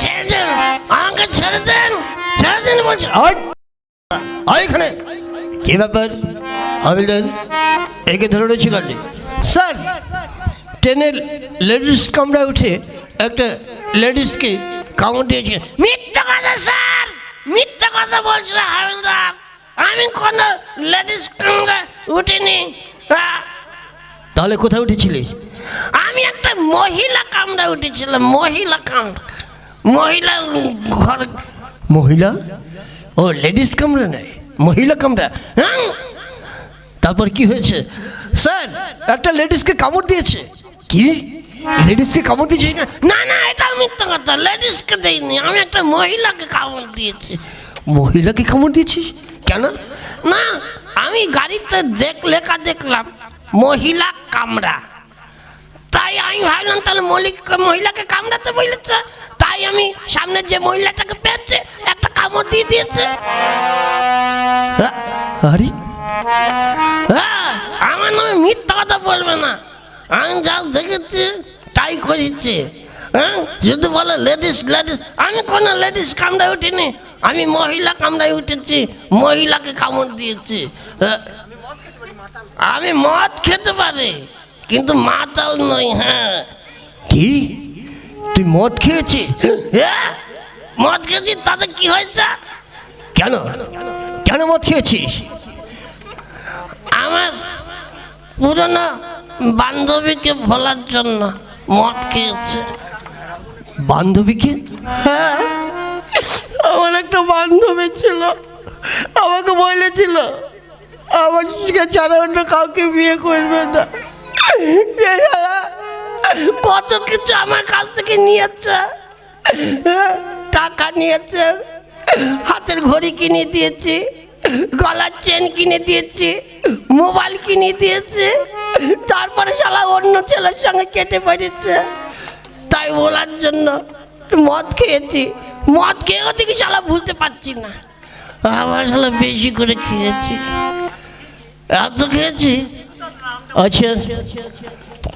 ছেড়ে দেন আমাকে ছেড়ে দেন ছেড়ে দেন বলছি। আয় আয় এখানে। কি ব্যাপার? হাবিলদার একে ধরে রয়েছে স্যার ট্রেনের লেডিস কামরায় উঠে একটা লেডিসকে কামড় দিয়েছে। মিথ্যা কথা স্যার! মিথ্যা কথা বলছিল হাবিলদার আমি কোনো লেডিস কামরা উঠিনি। তাহলে কোথায় উঠেছিলিস? আমি একটা মহিলা কামরা উঠেছিলাম মহিলা কামরা মহিলা ঘর মহিলা? ও লেডিস কামরা নেই মহিলা কামরা হ্যাঁ? তারপর কি হয়েছে? স্যার একটা লেডিসকে কামড় দিয়েছে। কি? লেডিসকে কামড় দিয়েছে না না এটা মিথ্যা কথা লেডিসকে দেইনি আমি একটা মহিলাকে কামড় দিয়েছি। মহিলাকে কামড় দিয়েছিস? কেন? না আমি গাড়িতে দেখ লেখা দেখলাম মহিলা কামরা তাই আমি ভাবলাম, তাহলে মলিক মহিলাকে কামড়াতে বলেছে। তাই আমি সামনে যে মহিলাটাকে পেয়েছে, একটা কামড় দিয়ে দিয়েছে। আরে। হ্যাঁ আমার নামে মিথ্যা কথা বলবে না। আমি যা দেখেছি, তাই করেছি। হ্যাঁ যদি বলে লেডিস লেডিস, আমি কোনো লেডিস কামড়ায় উঠিনি। আমি মহিলা কামড়ায় উঠেছি, মহিলাকে কামড় দিয়েছি। হ্যাঁ। আমি মদ খেতে পারি। কিন্তু মাতাল নই হ্যাঁ। কি? তুই মদ খেয়েছিস? হ্যাঁ মদ খেয়েছি তাতে কি হয়েছে? কেন? কেন মদ খেয়েছিস? আমার পুরনো বান্ধবীকে ভোলার জন্য মদ খেয়েছে। বান্ধবীকে? হ্যাঁ। আমার একটা বান্ধবী ছিল। আমাকে বলেছিল আমার ছাড়া অন্য কাউকে বিয়ে করবে না। কত কিছু আমার কাছ থেকে নিয়েছে হ্যাঁ, টাকা নিয়েছে হাতের ঘড়ি কিনে দিয়েছি গলার চেন কিনে দিয়েছি মোবাইল কিনে দিয়েছি তারপরে শালা অন্য ছেলের সঙ্গে কেটে পড়েছে তাই বলার জন্য মদ খেয়েছি। মদ খেয়েও দেখি শালা বুঝতে পারছি না। আবার শালা বেশি করে খেয়েছি। এত খেয়েছি আচ্ছা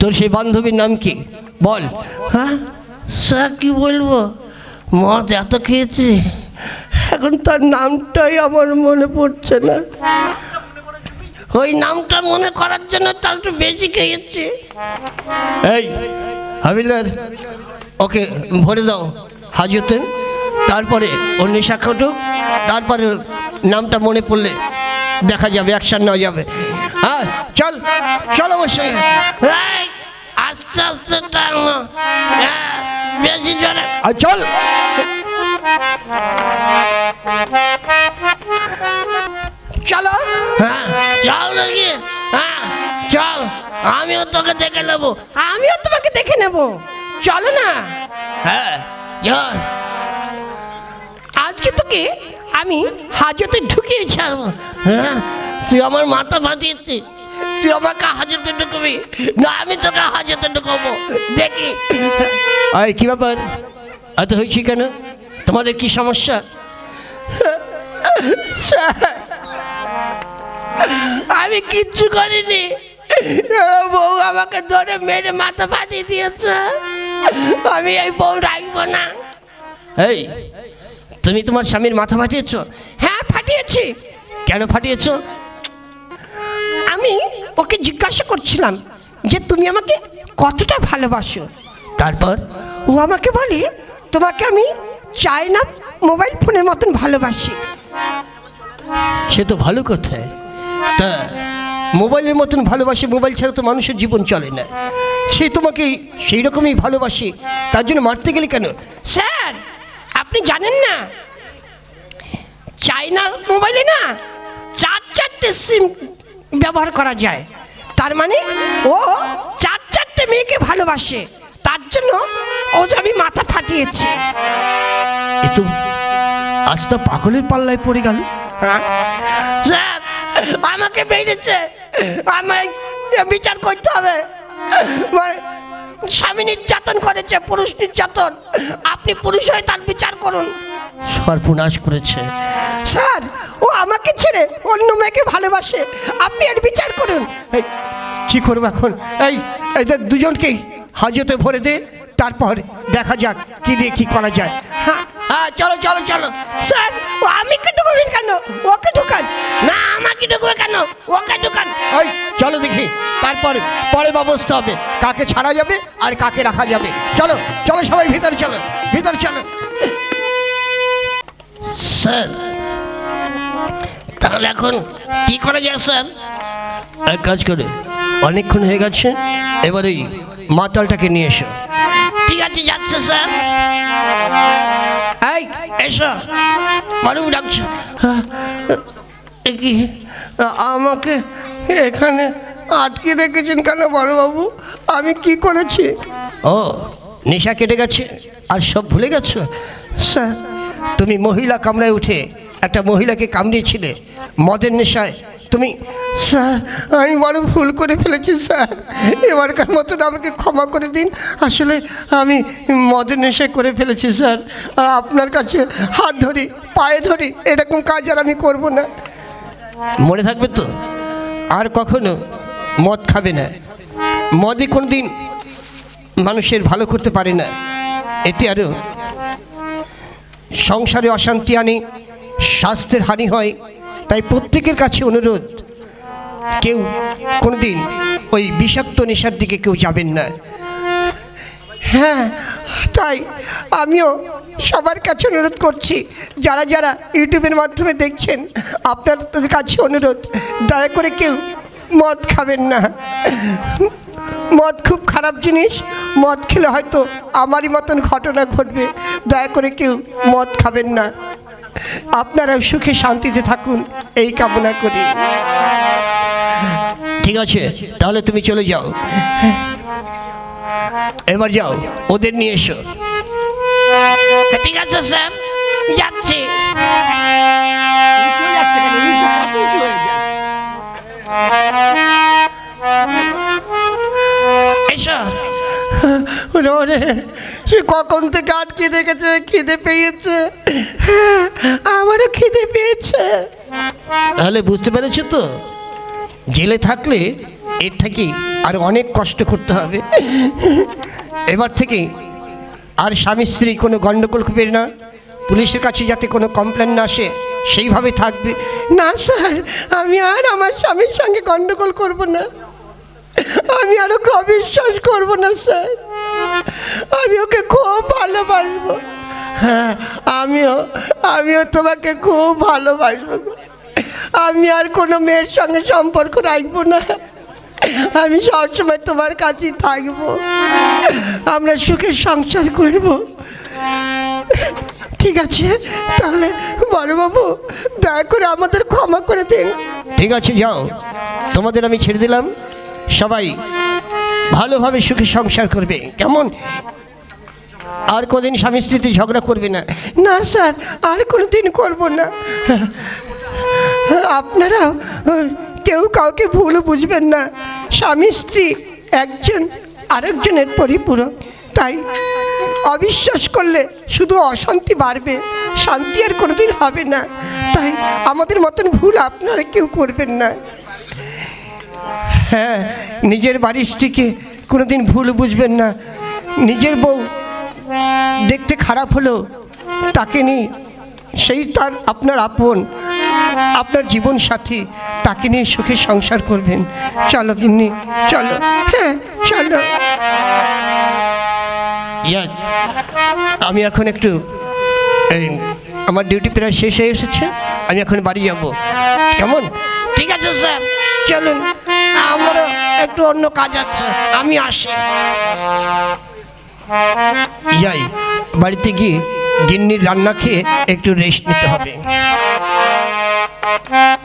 তোর সেই বান্ধবীর নাম কি? বল। হ্যাঁ? স্যার কি বলব? মদ এত খেয়েছি। এখন তার নামটাই আমার মনে পড়ছে না। ওই নামটা মনে করার জন্য তার একটু বেশি খেয়েছি। এই হাবিলদার ওকে ভরে দাও হাজতে। তারপরে নেশা কাটুক তারপরে নামটা মনে পড়লে দেখা যাবে অ্যাকশন নেওয়া যাবে। হ্যাঁ চল চল এই, আস্তে আস্তে হ্যাঁ, বেশি জোরে। চল। চলো। হ্যাঁ চল দেখি। হ্যাঁ চল। আমিও তোকে দেখে নেব। আমিও তোমাকে দেখে নেব। চলো না। হ্যাঁ। চল। আজকে তোকে আমি হাজতে ঢুকিয়ে ছাড়বো হ্যাঁ? তুই আমার মাথা ফাটিয়েছিস। তুই আমাকে হাজতে ঢুকবি। না আমি তোকে হাজতে ঢুকবো। দেখি। আয় কি ব্যাপার? এত হয়েছি কেন? তোমাদের কি সমস্যা? আমি কিচ্ছু করিনি। বউ আমাকে ধরে মেরে মাথা ফাটিয়ে দিয়েছে। আমি এই বউ রাখব না। এই তুমি তোমার স্বামীর মাথা ফাটিয়েছো? হ্যাঁ ফাটিয়েছি। কেন ফাটিয়েছো? আমি ওকে জিজ্ঞাসা করছিলাম যে তুমি আমাকে কতটা ভালোবাসো? তারপর ও আমাকে বলে, তোমাকে আমি চায়না মোবাইল ফোনের মতন ভালোবাসি। সে তো ভালো কথায় তা মোবাইলের মতন ভালোবাসে, মোবাইল ছাড়া তো মানুষের জীবন চলে না। সে তোমাকে সেই রকমই ভালোবাসে, তার জন্য মারতে গেলে কেন? স্যার আপনি জানেন না? চায়না মোবাইলে না চার চারটে সিম ব্যবহার করা যায়। তার মানে ও চার চারটে মেয়েকে ভালোবাসে। তার জন্য ও আমি মাথা ফাটিয়েছি। এ তো আজ তো পাগলের পাল্লায় পড়ে গেল। হ্যাঁ? স্যার আমাকে বেড়েছে আমায় বিচার করতে হবে। মানে স্বামী নির্যাতন করেছে পুরুষ নির্যাতন। আপনি পুরুষ হয়ে তার বিচার করুন। সর্বনাশ করেছে। স্যার ও আমাকে ছেড়ে অন্য মেয়েকে ভালোবাসে। আপনি এর বিচার করুন। এই কী করব এখন? এই এদের দুজনকেই হাজতে ভরে দে তারপর দেখা যাক কী দিয়ে কী করা যায়। হ্যাঁ হ্যাঁ চলো চলো চলো। স্যার আমি কে ঢুকবেন কেন? ওকে ঢুকান। না, আমাকে ঢুকবে কেন? ওকে ঢুকান। ওই চলো দেখি। তারপরে পরে ব্যবস্থা হবে। কাকে ছাড়া যাবে আর কাকে রাখা যাবে। চলো চলো সবাই ভিতরে, চলো ভিতরে, চলো। স্যার, তাহলে এখন কি করা যায়, স্যার? এক কাজ করে, অনেকক্ষণ হয়ে গেছে, এবার ওই মাতালটাকে নিয়ে এসো। ঠিক আছে, যাচ্ছে, স্যার। এই, এসো। বাবু ডাকছে। কি? আমাকে এখানে আটকে রেখেছেন কেন বড়বাবু? আমি কি করেছি? ও, নেশা কেটে গেছে আর সব ভুলে গেছো? স্যার, তুমি মহিলা কামরায় উঠে একটা মহিলাকে কামড়িয়েছিলে। মদের নেশায় তুমি স্যার, আমি বড় ভুল করে ফেলেছি, স্যার। এবারকার মতন আমাকে ক্ষমা করে দিন। আসলে আমি মদের নেশায় করে ফেলেছি, স্যার। আপনার কাছে হাত ধরি, পায়ে ধরি, এরকম কাজ আর আমি করব না। মনে থাকবে তো? আর কখনো মদ খাবে না। মদে কোনো দিন মানুষের ভালো করতে পারে না। এতে আরও সংসারে অশান্তি আনে, স্বাস্থ্যের হানি হয়। তাই প্রত্যেকের কাছে অনুরোধ কেউ কোনোদিন ওই বিষাক্ত নেশার দিকে কেউ যাবেন না। হ্যাঁ তাই আমিও সবার কাছে অনুরোধ করছি, যারা যারা ইউটিউবের মাধ্যমে দেখছেন আপনাদের কাছে অনুরোধ, দয়া করে কেউ মদ খাবেন না। মদ খুব খারাপ জিনিস, মদ খেলে হয়তো আমারই মতন ঘটনা ঘটবে, দয়া করে কেউ মদ খাবেন না। আপনারা সুখে শান্তিতে থাকুন, এই কামনা করি। ঠিক আছে তাহলে তুমি চলে যাও। এবার যাও ওদের নিয়ে এসো। ঠিক আছে স্যার। যাচ্ছি। এসো। সে কখন থেকে আটকে রেখেছে খিদে পেয়েছে। আমারও খিদে পেয়েছে। তাহলে বুঝতে পেরেছ তো? জেলে থাকলে এর থেকে আর অনেক কষ্ট করতে হবে। এবার থেকে আর স্বামী স্ত্রী কোনো গণ্ডগোল করবে না। পুলিশের কাছে যাতে কোনো কমপ্লেন না আসে, সেইভাবে থাকবে। না স্যার, আমি আর আমার স্বামীর সঙ্গে গণ্ডগোল করব না। আমি আরও অবিশ্বাস করব না স্যার। আমি ওকে খুব ভালোবাসবো। হ্যাঁ আমিও আমিও তোমাকে খুব ভালোবাসবো। আমি আর কোনো মেয়ের সঙ্গে সম্পর্ক রাখব না। আমি সবসময় তোমার কাছেই থাকব। আমরা সুখে সংসার করব। ঠিক আছে তাহলে বড়বাবু দয়া করে আমাদের ক্ষমা করে দিন। ঠিক আছে যাও। তোমাদের আমি ছেড়ে দিলাম। সবাই ভালোভাবে সুখে সংসার করবে। কেমন? আর কোনদিন স্বামী স্ত্রীতে ঝগড়া করবে না। না স্যার আর কোনো দিন করব না। আপনারা কেউ কাউকে ভুল বুঝবেন না। স্বামী, স্ত্রী, একজন আরেকজনের পরিপূরক। তাই অবিশ্বাস করলে শুধু অশান্তি বাড়বে, শান্তি আর কোনোদিন হবে না। তাই আমাদের মতন ভুল আপনারা কেউ করবেন না। হ্যাঁ নিজের বাড়ির স্ত্রীকে কোনোদিন ভুল বুঝবেন না। নিজের বউ দেখতে খারাপ হলো তাকে নিয়ে সেই তার আপনার আপন। আপনার জীবন সাথী, তাকে নিয়ে সুখে সংসার করবেন। চলো গিন্নি, চলো। হ্যাঁ চলো। আমি এখন একটু আমার ডিউটি প্রায় শেষ হয়ে এসেছে। আমি এখন বাড়ি যাব। কেমন? ঠিক আছে, স্যার। চলুন। আমারও একটু অন্য কাজ আছে। আমি আসি। যাই বাড়িতে গিয়ে গিন্নির রান্না খেয়ে একটু রেস্ট নিতে হবে। Thank you.